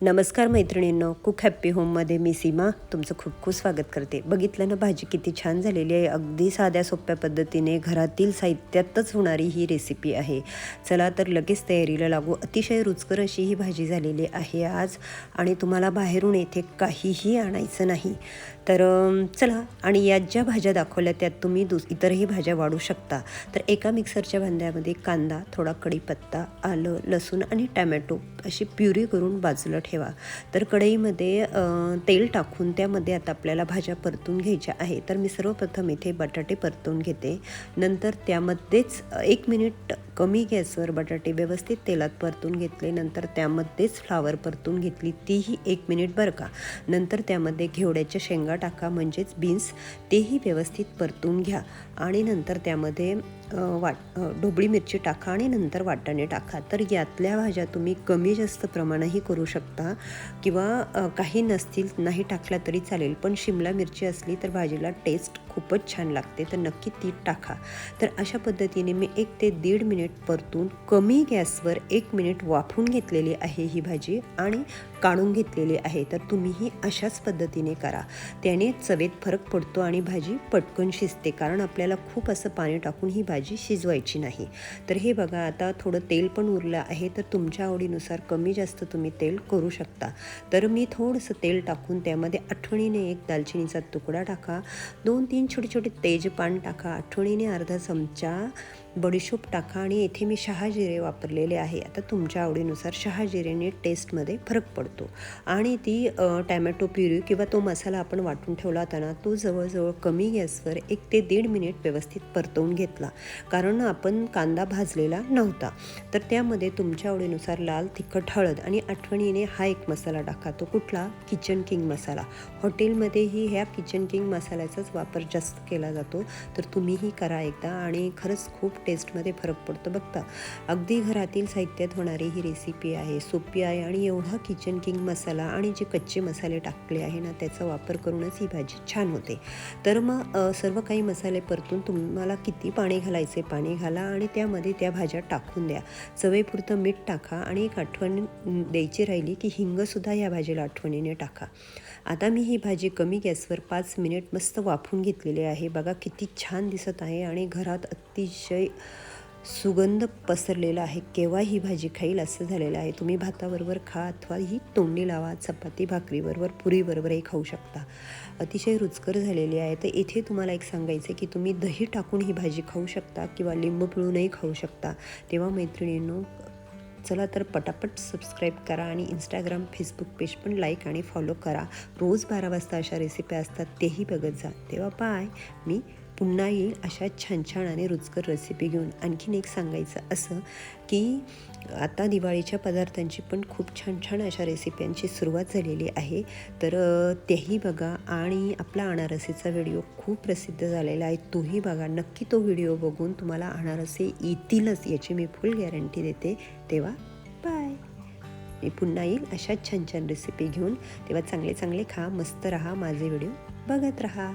नमस्कार मैत्रिणींनो cook happy होममध्ये मी सीमा तुमचं खूप खूप स्वागत करते. बघितलं ना भाजी किती छान झालेली आहे. अगदी साध्या सोप्या पद्धतीने घरातील साहित्यातच होणारी ही रेसिपी आहे. चला तर लगेच तयारीला लागू. अतिशय रुचकर अशी ही भाजी झालेली आहे आज आणि तुम्हाला बाहेरून येथे काहीही आणायचं नाही. तर चला आणि यात ज्या भाज्या दाखवल्या त्यात तुम्ही दुस इतरही भाज्या वाढू शकता. तर एका मिक्सरच्या भांड्यामध्ये कांदा थोडा कढीपत्ता आलं लसूण आणि टॅमॅटो अशी प्युरी करून बाजूला ठेवा. तर कढईमध्ये तेल टाकून त्यामध्ये आता आपल्याला भाज्या परतून घ्यायच्या आहे तर मी सर्वप्रथम इथे बटाटे परतून घेते. नंतर त्यामध्येच एक मिनिट कमी गॅसवर बटाटे व्यवस्थित तेलात परतून घेतले. नंतर त्यामध्येच फ्लावर परतून घेतली. तीही एक मिनिट बरं का. नंतर त्यामध्ये घेवड्याच्या शेंगा टाका म्हणजेच बीन्स. तेही व्यवस्थित परतून घ्या. आणि नंतर त्यामध्ये वाट ढोबळी मिरची टाका आणि नंतर वाटाणे टाका. तर यातल्या भाज्या तुम्ही कमी जास्त प्रमाणही करू शकता. किंवा काही नसतील नाही टाकल्या तरी चालेल. पण शिमला मिरची असली तर भाजीला टेस्ट खूपच छान लागते. तर नक्की ती टाका. तर अशा पद्धतीने मी एक ते दीड मिनिट परतून कमी गॅसवर एक मिनिट वाफून घेतलेली आहे ही भाजी आणि काढून घेतलेली आहे तर तुम्हीही अशाच पद्धतीने करा. त्याने चवेत फरक पडतो आणि भाजी पटकन शिजते कारण आपल्याला खूप असं पाणी टाकून ही भाजी शिजवायची नाही. तर हे बघा आता थोडं तेल पण उरलं आहे तर तुमच्या आवडीनुसार कमी जास्त तुम्ही तेल करू शकता. तर मी थोडंसं तेल टाकून त्यामध्ये आठवणीने एक दालचिनीचा तुकडा टाका. दोन तीन छोटे छोटे तेजपान टाका. आठवणीने अर्धा चमचा बडीशोप टाका आणि येथे मी शहाजिरे वापरलेले आहे. आता तुमच्या आवडीनुसार शहाजिरेने टेस्टमध्ये फरक पडतो. आणि ती टॅमॅटो प्युरी किंवा तो मसाला आपण वाटून ठेवला होता तो जवळजवळ कमी गॅसवर एक ते दीड मिनिट व्यवस्थित परतवून घेतला. कारण आपण कांदा भाजलेला नव्हता. तर त्यामध्ये तुमच्या आवडीनुसार लाल तिखट हळद आणि आठवणीने हा एक मसाला टाका. तो कुठला? किचन किंग मसाला. हॉटेलमध्येही ह्या किचन किंग मसाल्याचाच वापर जास्त केला जातो. तर तुम्हीही करा एकदा आणि खरंच खूप टेस्टमध्ये फरक पडतो. बघता अगदी घरातील साहित्यात होणारी ही रेसिपी आहे. सोपी आहे आणि एवढा किचन किंग मसाला आणि जे कच्चे मसाले टाकले आहे ना त्याचा वापर करूनच ही भाजी छान होते. तर मग सर्व काही मसाले परतून तुम्हाला किती पाणी घालायचे? पाणी घाला आणि त्यामध्ये त्या भाज्या टाकून द्या. चवेपुरतं मीठ टाका आणि एक आठवण द्यायची राहिली की हिंगसुद्धा या भाजीला आठवणीने टाका. आता मी ही भाजी कमी गॅसवर पाच मिनिट मस्त वाफून घेतलेली आहे. बघा किती छान दिसत आहे आणि घरात अतिशय सुगंध पसरलेला आहे. केव्हा ही भाजी खाईल असं झालेलं आहे. तुम्ही भाताबरोबर खा अथवा ही तोंडी लावा. चपाती भाकरीबरोबर पुरीबरोबरही खाऊ शकता. अतिशय रुचकर झालेली आहे. तर इथे तुम्हाला एक सांगायचं आहे की तुम्ही दही टाकून ही भाजी खाऊ शकता किंवा लिंबू पिळूनही खाऊ शकता. तेव्हा मैत्रिणींनो चला तर पटापट सबस्क्राईब करा आणि इंस्टाग्राम फेसबुक पेज पण लाईक आणि फॉलो करा. रोज बारा वाजता अशा रेसिपी असतात तेही बघत जा. तेव्हा बाय मी पुन्हा येईल अशा छान छान आणि रुचकर रेसिपी घेऊन. आणखीन एक सांगायचं असं की आता दिवाळीच्या पदार्थांची पण खूप छान छान अशा रेसिप्यांची सुरुवात झालेली आहे. तर तेही बघा आणि आपला अनारसीचा व्हिडिओ खूप प्रसिद्ध झालेला आहे. तोही बघा. नक्की तो व्हिडिओ बघून तुम्हाला अनारसे येतीलच याची मी फुल गॅरंटी देते. तेव्हा बाय मी पुन्हा येईल अशाच छान छान रेसिपी घेऊन. तेव्हा चांगले चांगले खा मस्त राहा माझे व्हिडिओ बघत राहा.